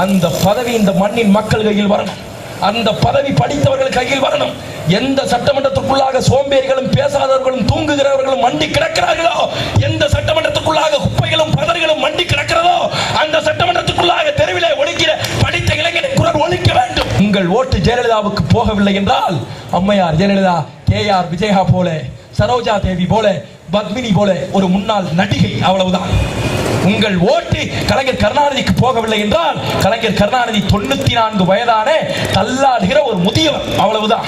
அந்த பதவி இந்த மண்ணின் மக்கள் கையில் வரணும். அந்த பதவி படித்தவர்கள் கையில் வரணும். எந்த சட்டமன்றத்திற்குள்ளாக சோம்பேறிகளும் பேசாதவர்களும் தூங்குகிறவர்களும் மண்டி கிடக்கிறார்களோ? எந்த சட்டமன்றத்துக்குள்ளாக குப்பைகளும் பதர்களும் மண்டி கிடக்கிறதோ? அந்த சட்டமன்றத்துக்குள்ளாக தெருவிலே ஒழிக்கிற படித்த இளைஞரின் குரல் ஒழிக்க வேண்டும். உங்கள் ஓட்டு ஜெயலலிதாவுக்கு போகவில்லை என்றால் அம்மையார் ஜெயலலிதா கே ஆர் விஜயா போல சரோஜா தேவி போல பத்மினி போல ஒரு முன்னாள் நடிகை அவ்வளவுதான். உங்கள் ஓட்டு கலைஞர் கருணாநிதிக்கு போகவில்லை என்றால் கலைஞர் கருணாநிதி தொண்ணூத்தி நான்கு வயதான தள்ளாடுகிற ஒரு முதியவர் அவ்வளவுதான்.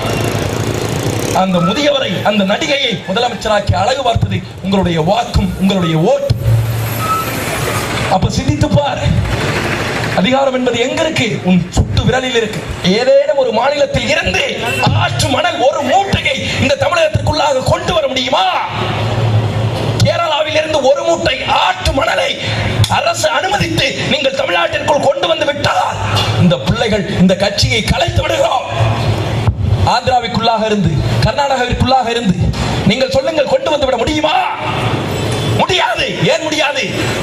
அந்த முதியவரை அந்த நடிகையை முதலமைச்சராக்கி அழகு பார்த்தது உங்களுடைய வாக்கும் உங்களுடைய ஓட்டு. அப்ப சிந்தித்து பார். அதிகாரம் என்பது எங்க இருக்கு? உன் சுட்டு விரலில் இருக்கு. ஏதேனும் ஒரு மாநிலத்தில் இருந்து ஆற்று மணல் ஒரு மூட்டையை இந்த தமிழகத்திற்குள்ளாக கொண்டு வர முடியுமா? இருந்து ஒரு மூட்டை ஆற்று மணலை அரசு அனுமதித்து நீங்கள் தமிழ்நாட்டிற்குள் கொண்டு வந்து விட்டால் இந்த பிள்ளைகள் இந்த கட்சியை கலைத்து விடுகிறோம். ஆந்திராவிற்குள்ளாக இருந்து கர்நாடகாவிற்குள்ளாக இருந்து நீங்கள் சொல்லுங்கள் கொண்டு வந்து விட முடியுமா? முடியாது ஏன் முடியாது?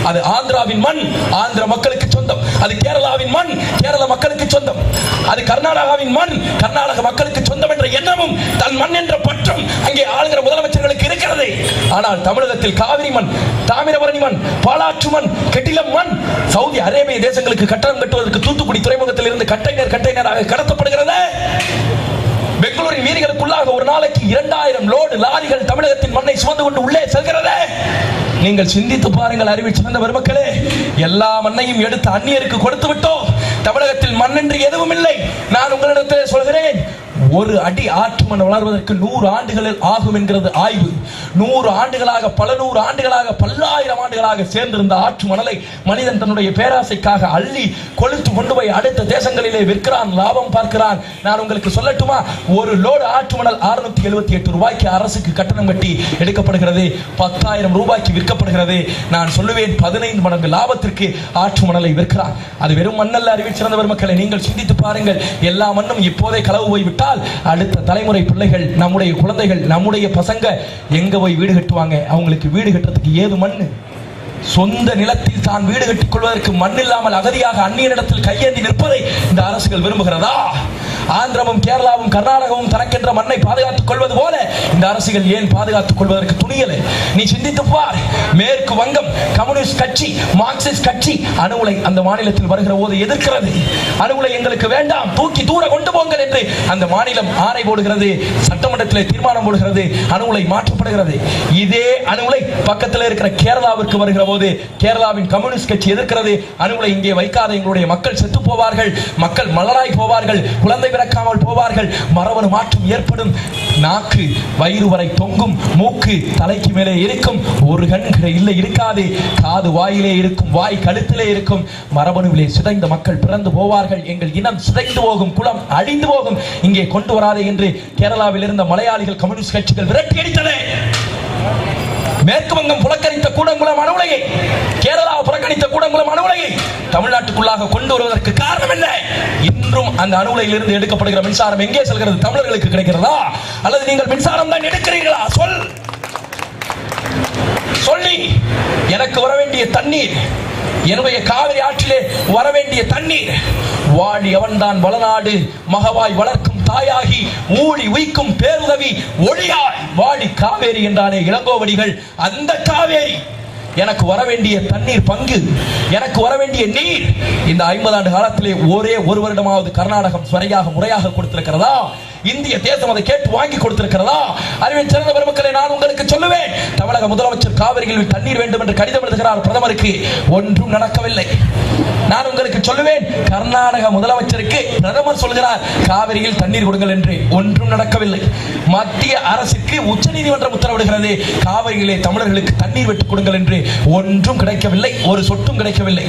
அது ஆந்திராவின் மண் ஆந்திர மக்களுக்கு சொந்தம். அது கேரளாவின் மண் கேரள மக்களுக்கு சொந்தம். அது கர்நாடகாவின் மண் கர்நாடக மக்களுக்கு சொந்தம் என்ற எண்ணமும் தன் மண் என்ற பற்றும் அங்கே ஆளுகிற முதலமைச்சர்களுக்கு இருக்கிறது. ஆனால் தமிழகத்தில் காவிரி மண் தாமிரபரணி மண் பாலாற்று மண் கெட்டிலம் மண் சவுதி அரேபிய தேசங்களுக்கு கட்டணம் கட்டுவதற்கு தூத்துக்குடி துறைமுகத்தில் இருந்து கட்டைனர் கட்டைனராக கடத்தப்படுகிறது. பெங்களூரின் வீதிகளுக்குள்ளாக ஒரு நாளைக்கு இரண்டாயிரம் லோடு லாரிகள் தமிழகத்தின் மண்ணை சுமந்து கொண்டு உள்ளே செல்கிறதே. நீங்கள் சிந்தித்து பாருங்கள் அறிவில் சிறந்த பெருமக்களே. எல்லா மண்ணையும் எடுத்து அந்நியருக்கு கொடுத்து விட்டோம். தமிழகத்தில் மண்ணென்று எதுவும் இல்லை. நான் உங்களிடத்தில் சொல்கிறேன். ஒரு அடி ஆற்று மண் வளர்வதற்கு நூறு ஆண்டுகளில் ஆகும் என்கிறது ஆய்வு. நூறு ஆண்டுகளாக பல நூறு ஆண்டுகளாக பல்லாயிரம் ஆண்டுகளாக சேர்ந்திருந்த ஆற்று மணலை மனிதன் தன்னுடைய பேராசைக்காக அள்ளி கொளுத்து கொண்டு போய் அடுத்த தேசங்களிலே விற்கிறான் லாபம் பார்க்கிறான். நான் உங்களுக்கு சொல்லட்டுமா? ஒரு லோடு ஆற்று மணல் அறுநூத்தி எழுபத்தி எட்டு ரூபாய்க்கு அரசுக்கு கட்டணம் கட்டி எடுக்கப்படுகிறது. பத்தாயிரம் ரூபாய்க்கு விற்கப்படுகிறது. நான் சொல்லுவேன் பதினைந்து மடங்கு லாபத்திற்கு ஆற்று மணலை விற்கிறான். அது வெறும் மண்ணல்ல அறிவிச்சிருந்தவர் மக்களை நீங்கள் சிந்தித்து பாருங்கள். எல்லா மண்ணும் இப்போதே களவு போய் விட்டால் அடுத்த தலைமுறை பிள்ளைகள் நம்முடைய குழந்தைகள் நம்முடைய பசங்க எங்க போய் வீடு கட்டுவாங்க? அவங்களுக்கு வீடு கட்டுறதுக்கு ஏது மண்ணு? சொந்த நிலத்தில் தான் வீடு கட்டிக் கொள்வதற்கு மண் இல்லாமல் அகதியாக அந்நியனிடத்தில் கையேந்தி நிற்பதை இந்த அரசுகள் விரும்புகிறதா? ஆந்திரமும் கேரளாவும் கர்நாடகமும் தனக்கென்ற மண்ணை பாதுகாத்துக் கொள்வது போல இந்த அரசுகள் ஏன் பாதுகாத்துக் கொள்வதற்கு துணியலை? நீ சிந்தித்து பார். மேற்கு வங்கம் கம்யூனிஸ்ட் கட்சி மார்க்சிஸ்ட் கட்சி அணுகுலை அந்த மாநிலத்தில் வருகிற போது எதிர்க்கிறது. அணுகுலை எங்களுக்கு வேண்டாம். தூக்கி தூர கொண்டு போங்கள் என்று அந்த மாநிலம் ஆணை போடுகிறது சட்டமன்றத்தில் தீர்மானம் போடுகிறது அணுகுலை மாற்றப்படுகிறது. இதே அணுகுலை பக்கத்தில் இருக்கிற கேரளாவிற்கு வருகிற போது கேரளாவின் கம்யூனிஸ்ட் கட்சி எதிர்க்கிறது. அணுகுலை இங்கே வைக்காத எங்களுடைய மக்கள் செத்து போவார்கள். மக்கள் மலராய் போவார்கள். குழந்தை பிறக்காமல் போவார்கள். மரபணு மாற்றம் ஏற்படும். நாக்கு வயிறு வரை தொங்கும். மூக்கு தலைக்கு மேலே இருக்கும். ஒரு கண் இல்லை இருக்காது. காது வாயிலே இருக்கும். வாய் கழுத்திலே இருக்கும். மரபணுவிலே சிதைந்த மக்கள் பிறந்து போவார்கள். எங்கள் இனம் சிதைந்து போகும். குளம் அழிந்து போகும். இங்கே கொண்டு வராதே என்று கேரளாவில் இருந்த மலையாளிகள் கம்யூனிஸ்ட் கட்சிகள் விரட்டி அடித்தது மேற்கு வங்கம் புறக்கணித்த கூடங்குளம் அணுகுலையை கேரளா புறக்கணித்த கூடங்குளம் அணுகுலையை தமிழ்நாட்டுக்குள்ளாக கொண்டு வருவதற்கு காரணம் என்ன? இன்றும் அந்த அணுகுலையில் இருந்து எடுக்கப்படுகிற மின்சாரம் எங்கே செல்கிறது? தமிழர்களுக்கு கிடைக்கிறதா? அல்லது நீங்கள் மின்சாரம் தான் எடுக்கிறீர்களா? சொல். சொல்லி எனக்கு வர வேண்டிய தண்ணீர் என்னுடைய காவிரி ஆற்றிலே வர வேண்டிய தண்ணீர். வாடி அவன்தான் வளநாடு மகவாய் வளர்க்கும் தாயாகி ஊழி உய்க்கும் பேருதவி ஒளியாய். வாடி காவேரி என்றானே இளங்கோவடிகள். அந்த காவேரி எனக்கு வர வேண்டிய தண்ணீர் பங்கு எனக்கு வர வேண்டிய நீர். இந்த ஐம்பது ஆண்டு காலத்திலே ஒரே ஒரு வருடமாவது கர்நாடகம் சரியாக முறையாக கொடுத்திருக்கிறதா? இந்திய தேசம் அதை கேட்டு வாங்கி கொடுத்திருக்கிறதா? அறிவின் சிறந்த பெருமக்களை நான் உங்களுக்கு சொல்லுவேன். தமிழக முதலமைச்சர் காவிரியில் தண்ணீர் வேண்டும் என்று கடிதம் எழுதுகிறார் பிரதமருக்கு. ஒன்றும் நடக்கவில்லை. நான் உங்களுக்கு சொல்லுவேன் கர்நாடக முதலமைச்சருக்கு பிரதமர் சொல்கிறார் காவிரியில் தண்ணீர் கொடுங்கள் என்று. ஒன்றும் நடக்கவில்லை. மத்திய அரசுக்கு உச்சநீதிமன்றம் உத்தரவிடுகிறது காவிரியிலே தமிழர்களுக்கு தண்ணீர் விட்டுக் கொடுங்கள் என்று. ஒன்றும் கிடைக்கவில்லை. ஒரு சொட்டும் கிடைக்கவில்லை.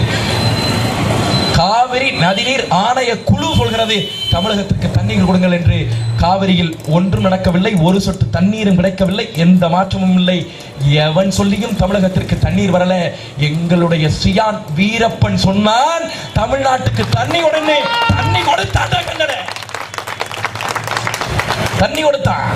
காவிரி நதிநீர் ஆணைய குழு சொல்கிறது தமிழகத்திற்கு தண்ணீர் கொடுங்கள் என்று. காவிரியில் ஒன்றும் நடக்கவில்லை ஒரு சொட்டு தண்ணீரும் கிடைக்கவில்லை எந்த மாற்றமும் இல்லை. எவன் சொல்லியும் தமிழகத்திற்கு தண்ணீர் வரல. எங்களுடைய சியான் வீரப்பன் சொன்னான் தமிழ்நாட்டுக்கு தண்ணி உடனே தண்ணி கொடுத்தான் தண்ணி கொடுத்தான்.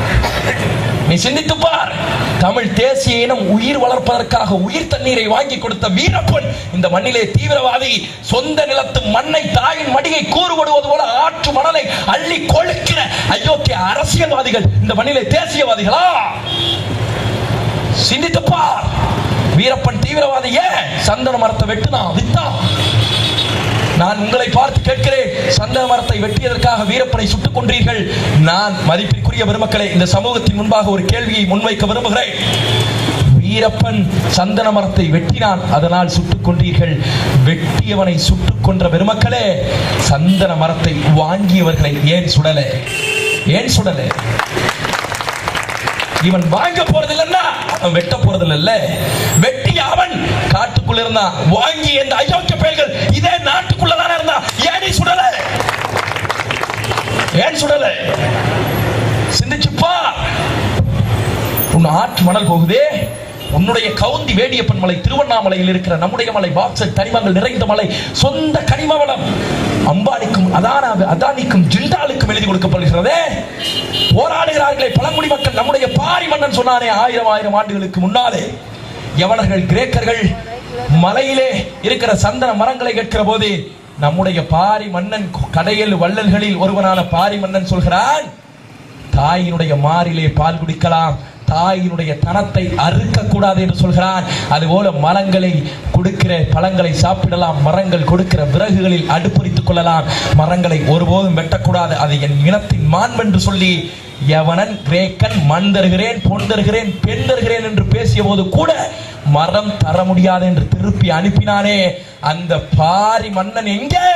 நீ சிந்தித்து பார். தமிழ் தேசிய இனம் உயிர் வளர்ப்பதற்காக உயிர் தண்ணீரை வாங்கி கொடுத்த வீரப்பன் இந்த மண்ணிலே தீவிரவாதி சொந்த நிலத்து மண்ணை தாயின் மடியை கூறுபடுவது போல ஆற்று மணலை அள்ளி கொழுக்கிற அயோக்கிய அரசியல்வாதிகள் இந்த மண்ணிலே தேசியவாதிகளா? சிந்தித்து பார். வீரப்பன் தீவிரவாதி ஏன்? சந்தன மரத்தை வெட்டுனா வித்தா? நான் உங்களை பார்த்து கேட்கிறேன். சந்தன மரத்தை வெட்டியதற்காக வீரப்பனை சுட்டுக் கொன்றீர்கள். நான் மதிப்பிற்குரிய பெருமக்களை இந்த சமூகத்தின் முன்பாக ஒரு கேள்வியை முன்வைக்க விரும்புகிறேன். வீரப்பன் சந்தன மரத்தை வெட்டினான் அதனால் சுட்டுக் கொண்டீர்கள் வெட்டியவனை சுட்டுக் கொன்ற பெருமக்களே சந்தன மரத்தை வாங்கியவர்களை ஏன் சுடல? ஏன் சுடல? இவன் வாங்க போறது இல்லைன்னா அவன் வெட்ட போறது இல்ல வெட்டி அவன் காட்டுக்குள்ள இருந்தான் வாங்கி இந்த அயோக்கிய பெயர்கள் இதே நாட்டுக்குள்ள தானே இருந்தான் ஏன் நீ சுடல? ஏன் சுடல? சிந்திச்சுப்பா உன் ஆற்று மணல் போகுதே. உன்னுடைய கவுந்தி வேடியப்பன் மலை திருவண்ணாமலையில் இருக்கிற நம்முடைய மலை பாக்சைட் கனிமங்கள் நிறைந்த மலை சொந்த கனிம வளம் அம்பானிக்கும் அதானா அதானிக்கும் ஜிண்டாலுக்கும் எழுதி கொடுக்கப்படுகிறது. போராடுகிறார்களே பழங்குடி மக்கள் நம்முடைய பாரி மன்னன் சொன்னானே ஆயிரம் ஆயிரம் ஆண்டுகளுக்கு முன்னாலே. எவனர்கள் கிரேக்கர்கள் மலையிலே இருக்கிற சந்தன மரங்களை கேட்கிற போது நம்முடைய பாரி மன்னன் கடையல் வள்ளல்களில் ஒருவனான பாரி மன்னன் சொல்கிறான் தாயினுடைய மாறிலே பால் குடிக்கலாம் தாயினுடைய தனத்தை அறுக்க கூடாது என்று சொல்கிறான். அதுபோல மரங்களை கொடுக்கிற பழங்களை சாப்பிடலாம் மரங்கள் கொடுக்கிற விறகுகளில் அடுப்பு கொள்ளலாம். மரங்களை ஒருபோதும் வெட்டக்கூடாது. அது என் இனத்தின் மாண்பென்று சொல்லி எவனன் கிரேக்கன் மண் தருகிறேன் பொன் தருகிறேன் பெண் தருகிறேன் என்று பேசிய போது கூட மரம் தர முடியாது என்று திருப்பி அனுப்பினானே. அந்த பாரி மன்னன் எங்கே?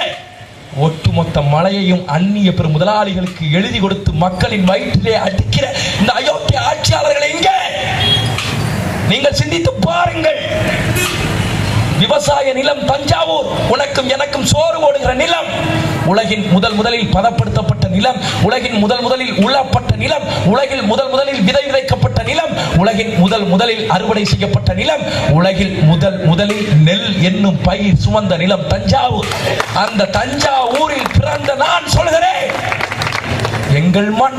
ஒட்டுமொத்த மலையையும் அந்நிய பெரும் முதலாளிகளுக்கு எழுதி கொடுத்து மக்களின் வயிற்றிலே அடிக்கிற இந்த அயோக்கிய ஆட்சியாளர்கள் எங்கே? நீங்கள் சிந்தித்து பாருங்கள். விவசாய நிலம் தஞ்சாவூர். உனக்கும் எனக்கும் சோறு ஓடுகிற நிலம். உலகின் முதல் முதலில் பதப்படுத்தப்பட்ட நிலம் உலகின் முதல் முதலில் உள்ளப்பட்ட நிலம் உலகில் முதல் முதலில் விதை விதைக்கப்பட்ட நிலம் உலகின் முதல் முதலில் அறுவடை செய்யப்பட்ட நிலம் உலகில் முதல் முதலில் நெல் என்னும் பயிர் சுமந்த நிலம் தஞ்சாவூர். அந்த தஞ்சாவூரில் பிறந்த நான் சொல்கிறேன். எங்கள் மண்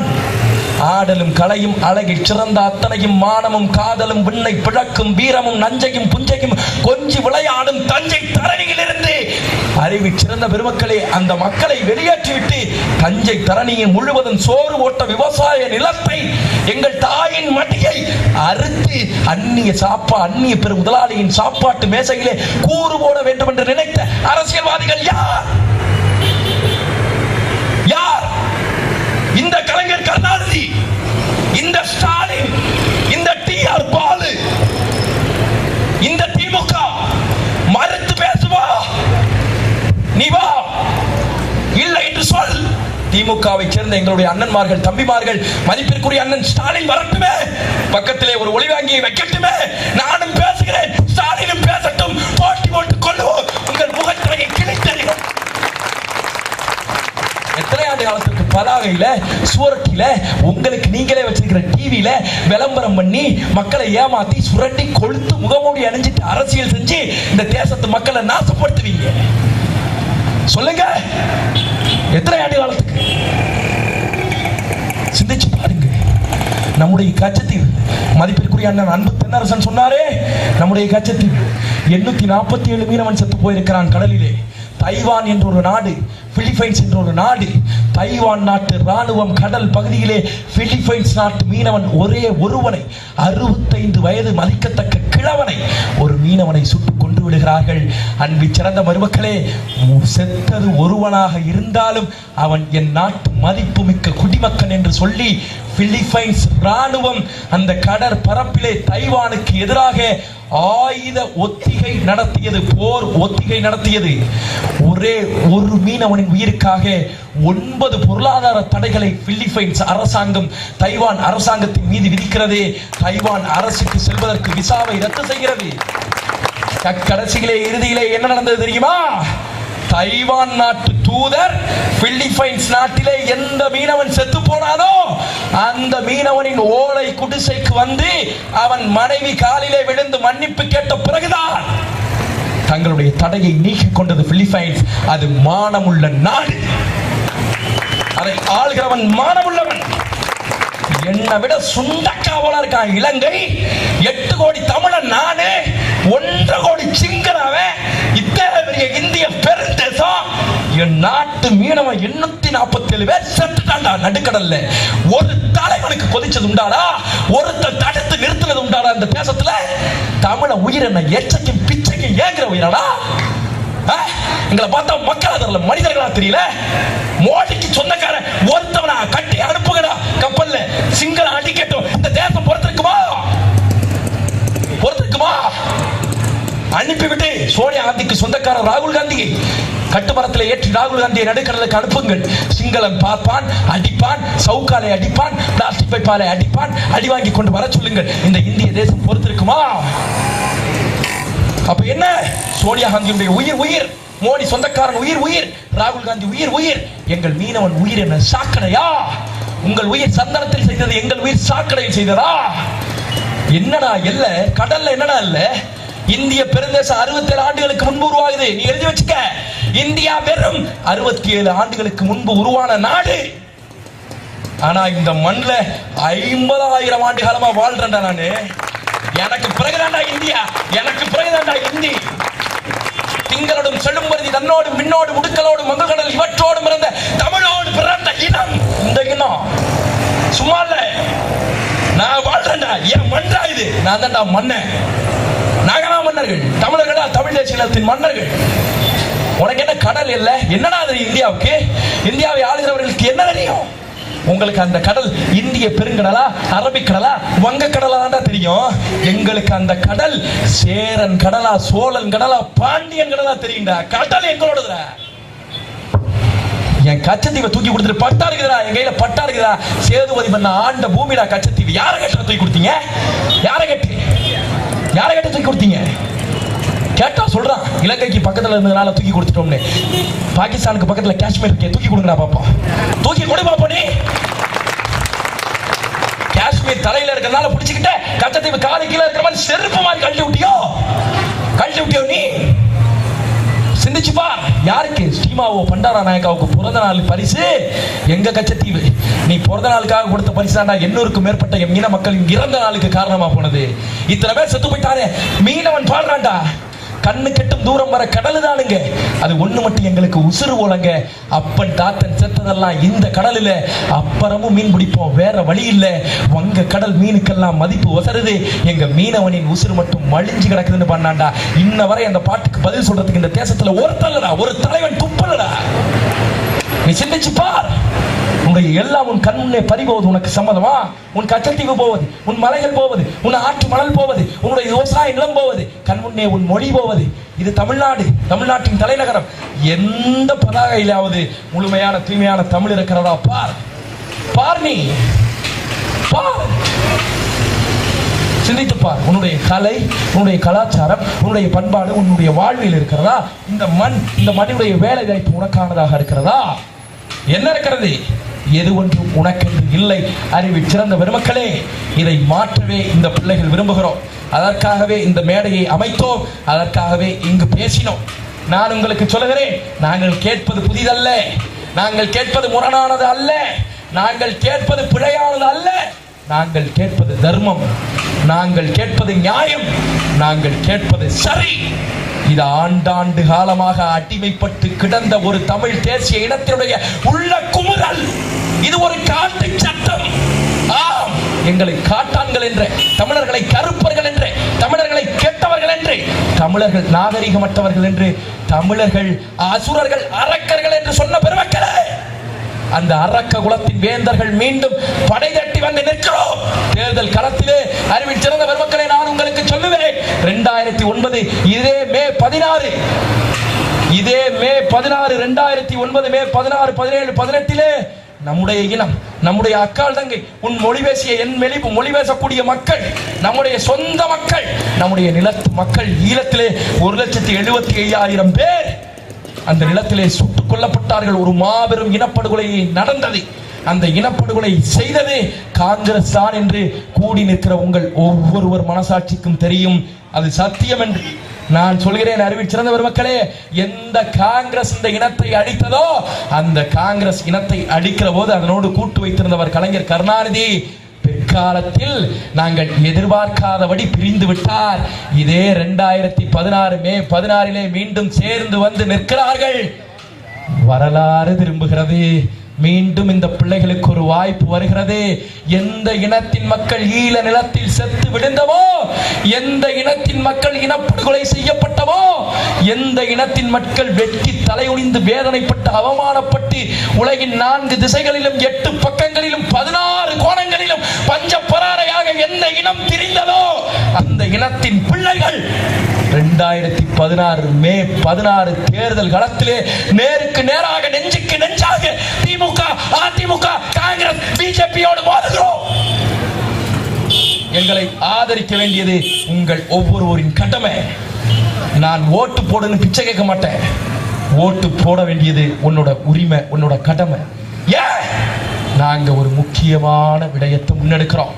ஆடலும் கலையும் அழகில் சிறந்த அத்தனையும் மானமும் காதலும் விண்ணை பிழக்கும் வீரமும் நஞ்சையும் புஞ்சையும் கொஞ்சி விளையாடும் தஞ்சை தரணியிலிருந்து அறிவு சிறந்த பெருமக்களே அந்த மக்களை வெளியேற்றிவிட்டு தஞ்சை தரணியை முழுவதும் சோறு ஓட்ட விவசாய நிலத்தை எங்கள் தாயின் மடியை அறுத்து அந்நிய சாப்பா அந்நிய பெரும் முதலாளியின் சாப்பாட்டு மேசையிலே கூறு போட வேண்டும் என்று நினைத்த அரசியல்வாதிகள் யார் இந்த கலைஞர் கருணாநிதி இந்த ஸ்டாலின் இந்த டி ஆர் பாலு இந்த திமுக மறுத்து பேசுவா? நீ வா. இல்லை என்று சொல். திமுகவை சேர்ந்த எங்களுடைய அண்ணன்மார்கள் தம்பிமார்கள் மதிப்பிற்குரிய அண்ணன் ஸ்டாலின் வரட்டுமே. பக்கத்திலே ஒரு ஒளிவாங்கியை வைக்கட்டுமே. நானும் எத்தனை காலத்துக்கு பதாகையில சுவரட்டில உங்களுக்கு நீங்களே வச்சிருக்கிற டிவியில விளம்பரம் பண்ணி மக்களை ஏமாத்தி சுரண்டி கொளுத்து முகமூடி அணிஞ்சிட்டு அரசியல் செஞ்சு இந்த தேசத்து மக்களை நாசப்படுத்துவீங்க. சொல்லுங்க. எத்தனை ஆண்டு காலத்துக்கு? சிந்திச்சு பாருங்க. நம்முடைய கச்சத்தீவு மதிப்பிற்குரிய அண்ணன் அன்பு தென்னரசன் சொன்னாரே நம்முடைய கச்சத்தில் எண்ணூத்தி நாற்பத்தி ஏழு மீனவன் செத்து போயிருக்கிறான் கடலிலே. தைவான் என்ற ஒரு நாடு பிலிப்பைன்ஸ் என்ற ஒரு நாடு தைவான் நாட்டு ராணுவம் கடல் பகுதியிலே பிலிப்பைன்ஸ் நாட்டு மீனவன் ஒரே ஒருவனை அறுபத்தைந்து வயது மதிக்கத்தக்க கிழவனை ஒரு மீனவனை சுட்டுக் கொண்டு விடுகிறார்கள். அன்பு சிறந்த மருமக்களே செத்தது ஒருவனாக இருந்தாலும் அவன் என் நாட்டு மதிப்புமிக்க குடிமக்கன் என்று சொல்லி பிலிப்பைன்ஸ் ராணுவம் அந்த கடற்பரப்பிலே தைவானுக்கு எதிராக ஆயுத ஒத்திகை நடத்தியது போர் ஒத்திகை நடத்தியது. ஒரே ஒரு மீனவனின் உயிருக்காக ஒன்பது பொருளாதார தடைகளை பிலிப்பைன்ஸ் அரசாங்கம் தைவான் அரசாங்கத்தின் மீது விதிக்கிறதே. தைவான் அரசுக்கு செல்வதற்கு விசாவை ரத்து செய்கிறது. க- கடைசியிலே இறுதியிலே என்ன நடந்தது தெரியுமா? தைவான் நாட்டு தூதர் பிலிப்பைன்ஸ் நாட்டிலே எந்த மீனவன் செத்து போனானோ அந்த மீனவனின் ஓலை குடிசைக்கு வந்து அவன் மனைவி காலிலே விழுந்து மன்னிப்பு கேட்ட பிறகுதான் தங்களுடைய தடையை நீக்கிக் கொண்டது பிலிப்பைன்ஸ் அது மானமுள்ள நாடு. அதை ஆள்கிறவன் மானமுள்ளவன். என்னை விட சுண்டக்காவலா இருக்கான் இலங்கை. எட்டு கோடி தமிழன் நானு. ஒன்றரை கோடி சிங்களவன் இத்தனை பெரிய இந்திய பெருந்தேசம். என் நாட்டு மீனவன் எண்ணூத்தி நாற்பத்தி ஏழு பேர் செத்துட்டாண்டா நடுக்கடல்ல. ஒரு தலைவனுக்கு கொதிச்சது உண்டாடா? ஒருத்தர் தடுத்து நிறுத்தினது உண்டாடா இந்த தேசத்துல? தமிழ உயிர் என்ன எச்சைக்கும் பிச்சைக்கும் ஏங்குற உயிராடா? எங்களை பார்த்தா மக்களா தெரியல மனிதர்களா தெரியல? மோடிக்கு சொந்தக்காரன் ஒருத்தவனா கட்டி அனுப்புங்கடா கப்பல்ல. சிங்கள அடிக்கட்டும். இந்த தேசம் பொறுத்திருக்குமா? பொறுத்திருக்குமா? அனுப்பிவிட்டு சோனியா காந்திக்கு சொந்தக்காரர் ராகுல் காந்தியை கட்டுமரத்தில் ஏற்றி ராகுல் காந்தியை நடுக்கடலுக்கு அனுப்புங்கள். சிங்களம் பார்ப்பான் அடிப்பான் சவுக்காலை அடிப்பான் பிளாஸ்டிக் பைப்பாலை அடிப்பான் அடி வாங்கி கொண்டு வர சொல்லுங்கள். இந்த இந்திய தேசம் பொறுத்திருக்குமா? அப்ப என்ன? சோனியா காந்தியுடைய உயிர் உயிர். மோடி சொந்தக்காரன் உயிர் உயிர். ராகுல் காந்தி உயிர் உயிர். எங்கள் மீனவன் உயிர் என்ன? சாக்கடையா? உங்கள் உயிர் சந்தனத்தில் செய்தது எங்கள் உயிர் சாக்கடையில் செய்ததா? என்னடா இல்ல கடல்ல என்னடா இல்ல இந்திய பெருந்தேசம் 67 ஆண்டுகளுக்கு முன்பு உருவாகுது. நீ எழுதி வச்சுக்க. இந்தியா வெறும் 67 ஆண்டுகளுக்கு முன்பு உருவான நாடு. ஆனா இந்த மண்ணில் ஐம்பதாயிரம் ஆண்டு காலமா வாழ்றேன்டா நானு. எனக்கு பிறகுதாண்டா இந்தியா. எனக்கு பிறகுதாண்டா இந்தி. திங்களோடும் செழும்பருதி தன்னோடு மின்னோடு முடுக்கலோடு மங்கக்கடல் இவற்றோடும் பிறந்த தமிழோடு பிறந்த இனம். இந்த இனம். சும்மா இல்ல நான் வாழ்றேன்டா. என் மன்றா இது. நான் தான்டா மன்னன். நாங்களா மன்னர்கள். தமிழர்களா தமிழ் தேசியத்தின் மன்னர்கள். உனக்கு என்ன கடல் இல்லை? என்னடா அது இந்தியாவுக்கு? இந்தியாவை ஆளுகிறவர்களுக்கு என்ன தெரியும்? உங்களுக்கு அந்த கடல் இந்திய பெருங்கடலா அரபிக்கடலா வங்கக்கடலா தான் தெரியும். எங்களுக்கு அந்த கடல் சேரன் கடலா சோழன் கடலா பாண்டியன் கடலா தெரியும்டா. கடல் எங்களோடதுடா. என் கச்சத்தீவை தூக்கி கொடுத்துட்டு பட்டா இருக்குதா என் கையில பட்டா இருக்குதா சேதுபதி பண்ண ஆண்ட பூமிடா கச்சத்தீவு. யாரை கேட்ட தூக்கி கொடுத்தீங்க? யாரை கேட்டு? யாரை கேட்ட தூக்கி கொடுத்தீங்க? கேட்டா சொல்றான் இலங்கைக்கு பக்கத்துல இருந்ததுனால தூக்கி கொடுத்துட்டோம்னு. பாகிஸ்தானுக்கு பக்கத்துல காஷ்மீர் இருக்கே தூக்கி கொடுங்கடா பாப்போம் தூக்கி கொடு பாப்போம் நீ. காஷ்மீர் தலையில இருக்கிறதுனால பிடிச்சுக்கிட்ட கச்சத்தீவு காலு கீழே இருக்கிற மாதிரி செருப்பு மாதிரி கழட்டி விட்டியோ? கழட்டி விட்டியோ நீ? சிந்திச்சுப்பா யாருக்கு? ஸ்ரீமாவோ பண்டாரா நாயக்காவுக்கு பிறந்த நாள் பரிசு? எங்க கச்சத்தீவு? நீ பிறந்த நாளுக்காக கொடுத்த பரிசு தாண்டா எண்ணூறுக்கும் மேற்பட்ட எம் மீன மக்களின் இறந்த நாளுக்கு காரணமா போனது. இத்தனை பேர் செத்து போயிட்டாரே மீனவன் பாடுறான்டா கண்ணு கெட்டும் தூரம் வர கடல் தானுங்க அது ஒண்ணு மட்டும் எங்களுக்கு உசுறு போலங்க. அப்பன் தாத்தன் செத்ததெல்லாம் இந்த கடலில் அப்புறமும் மீன் பிடிப்போம். வேற வழி இல்லை. வங்க கடல் மீனுக்கெல்லாம் மதிப்பு ஒசருது. எங்க மீனவனின் உசுறு மட்டும் மழிஞ்சு கிடக்குதுன்னு பண்ணாண்டா. இன்ன வரை அந்த பாட்டுக்கு பதில் சொல்றதுக்கு இந்த தேசத்துல ஒருத்தல்லடா ஒரு தலைவன் துப்பலடா நீ சிந்திச்சு பார். உன்னுடைய எல்லாம் உன் கண் முன்னே பறிபோவது உனக்கு சம்மதமா? உன் கச்சத்தீவு போவது உன் மலைகள் போவது உன் ஆற்று மணல் போவது உன்னுடைய விவசாய நிலம் போவது கண் முன்னே உன் மொழி போவது. இது தமிழ்நாடு தமிழ்நாட்டின் தலைநகரம். எந்த பதாகையிலாவது முழுமையான தூய்மையான தமிழ் இருக்கிறதா? பார். பார் நீ. பார். சிந்தித்து பார். உன்னுடைய கலை உன்னுடைய கலாச்சாரம் உன்னுடைய பண்பாடு உன்னுடைய வாழ்வில் இருக்கிறதா? இந்த மண் இந்த மண்ணினுடைய வேலை வாய்ப்பு உனக்கானதாக இருக்கிறதா? என்ன இருக்கிறது எது ஒன்றும் உனக்கென்று இல்லை. அறிவில் சிறந்த பெருமக்களே இதை மாற்றவே இந்த பிள்ளைகள் விரும்புகிறோம். அதற்காகவே இந்த மேடையை அமைத்தோம். அதற்காகவே இங்கு பேசினோம். நான் உங்களுக்கு சொல்லுகிறேன் நாங்கள் கேட்பது புதிதல்ல. நாங்கள் கேட்பது முரணானது அல்ல. நாங்கள் கேட்பது பிழையானது அல்ல. நாங்கள் கேட்பது தர்மம். நாங்கள் கேட்பது நியாயம். நாங்கள் கேட்பது சரி. இது ஆண்டாண்டு காலமாக அடிமைப்பட்டு கிடந்த ஒரு தமிழ் தேசிய இனத்தினுடைய உள்ள குமுறல். இது ஒரு காட்டு சட்டம் ஆம் எங்களை காட்டான்கள் என்று தமிழர்களை கருப்பர்கள் என்று தமிழர்களை கெட்டவர்கள் என்று தமிழர்கள் நாகரிகமற்றவர்கள் என்று தமிழர்கள் அசுரர்கள் அரக்கர்கள் என்று சொன்ன பெருமக்களே. அந்த அரக்க குலத்தின் வேந்தர்கள் மீண்டும் படை தட்டி வந்து நிற்கிறோம். தேர்தல் களத்திலே அறிவில் சிறந்த பெருமக்களை நான் உங்களுக்கு சொல்லுவேன். இரண்டாயிரத்தி ஒன்பது இதே மே பதினாறு. இதே மே பதினாறு இரண்டாயிரத்தி ஒன்பது மே பதினாறு பதினேழு பதினெட்டிலே நம்முடைய இனம் நம்முடைய அக்கால் தங்கை உன் மொழி பேசிய என் மெலி மொழி பேசக்கூடிய மக்கள் நம்முடைய சொந்த மக்கள் நம்முடைய நிலத்து மக்கள் ஈழத்திலே ஒரு லட்சத்தி எழுபத்தி ஐயாயிரம் பேர் அந்த நிலத்திலே சுட்டுக் கொல்லப்பட்டார்கள். ஒரு மாபெரும் இனப்படுகொலை நடந்தது. அந்த இனப்படுகொலை செய்தது காங்கிரஸ் தான் என்று கூடி நிற்கிற உங்கள் ஒவ்வொருவர் மனசாட்சிக்கும் தெரியும். அது சத்தியம் என்று நான் சொல்கிறேன் அறிவில் சிறந்த பெருமக்களே எந்த காங்கிரஸ் இந்த இனத்தை அழித்ததோ அந்த காங்கிரஸ் இனத்தை அழிக்கிற போது அதனோடு கூட்டு வைத்திருந்தவர் கலைஞர் கருணாநிதி. காலத்தில் நாங்கள் எதிர்பார்க்காதபடி பிரிந்து விட்டார். இதே ரெண்டாயிரத்தி பதினாறு மே பதினாறிலே மீண்டும் சேர்ந்து வந்து நிற்கிறார்கள். வரலாறு திரும்புகிறது. மீண்டும் இந்த பிள்ளைகளுக்கு ஒரு வாய்ப்பு வருகிறது. எந்த இனத்தின் மக்கள் ஈழ நிலத்தில் செத்து விழுந்தவோ எந்த இனத்தின் மக்கள் இனப்படுகொலை செய்யப்பட்டவோ எந்த இனத்தின் மக்கள் வெட்டி தலைகுனிந்து வேதனைப்பட்டு அவமானப்பட்டு உலகின் நான்கு திசைகளிலும் எட்டு பக்கங்களிலும் பதினாறு பஞ்ச பராரையாக எந்த இனம் திரிந்ததோ அந்த இனத்தின் பிள்ளைகள் ரெண்டாயிரத்தி பதினாறு மே பதினாறு தேர்தல் களத்திலே நேருக்கு நேராக நெஞ்சுக்கு நெஞ்சாக திமுக அதிமுக காங்கிரஸ் பிஜேபியோடு மோதுகிறோம் எங்களை ஆதரிக்க வேண்டியது உங்கள் ஒவ்வொருவரின் கடமை நான் ஓட்டு போடுன்னு பிச்சை கேட்க மாட்டேன். ஓட்டு போட வேண்டியது உன்னோட உரிமை உன்னோட கடமை. ஏன்? நாங்கள் ஒரு முக்கியமான விடயத்தை முன்னெடுக்கிறோம்.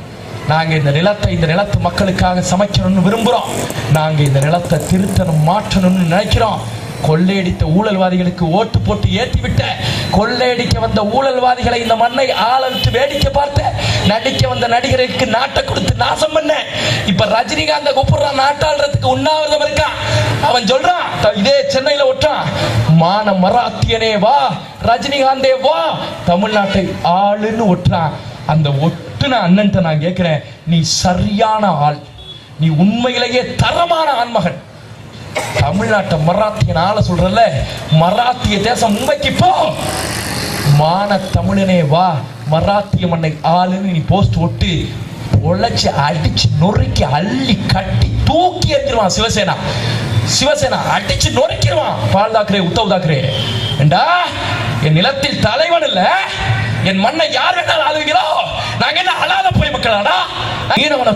நாங்கள் இந்த நிலத்தை இந்த நிலத்து மக்களுக்காக சமைக்கணும்னு விரும்புகிறோம் நாங்கள் இந்த நிலத்தை திருத்தணும் மாற்றணும்னு நினைக்கிறோம். கொள்ளையடித்த ஊழல்வாதிகளுக்கு ஓட்டு போட்டு ஏற்றிவிட்ட கொள்ளையடிக்க வந்த ஊழல்வாதிகளை இந்த மண்ணை ஆளவிட்டு வேடிக்கை பார்த்த நடிக்க வந்த நடிகருக்கு நாட்டை கொடுத்து நாசம் பண்ண. இப்ப ரஜினிகாந்த கூப்பிடுறான் நாட்டாளுறதுக்கு உண்ணாவிரதம் இருக்கான் அவன் சொல்றான் இதே சென்னையில ஒட்டான். மான மராத்தியனே வா ரஜினிகாந்தே வா. தமிழ்நாட்டை ஆளுன்னு ஒட்டுறான். அந்த ஒட்டுன அண்ணன்ட்ட நான் கேட்கிறேன் நீ சரியான ஆள். நீ உண்மையிலேயே தரமான ஆண்மகன். தமிழ்நாட்டை மராத்தியன் ஆள சொல்றல மராத்திய தேசம் மும்பைக்கு போ. மான தமிழனே வா மராத்திய மண்ணை ஆளுன்னு நீ போஸ்ட் ஒட்டு உழைச்சி அடிச்சு நொறுக்கி அள்ளி கட்டி தூக்கி எறிஞ்சிருவான் சிவசேனா. சிவசேனா அடிச்சு நொறுக்கிடுவான் பால் தாக்கரே உத்தவ் தாக்கரே ஏண்டா? என் நிலத்தில் தலைவன் இல்ல. என் மண்ணை யார் வேணாலும் ஆளுகிறோம் நாங்க என்ன அழாத போய் மக்களாடா? மீனவனை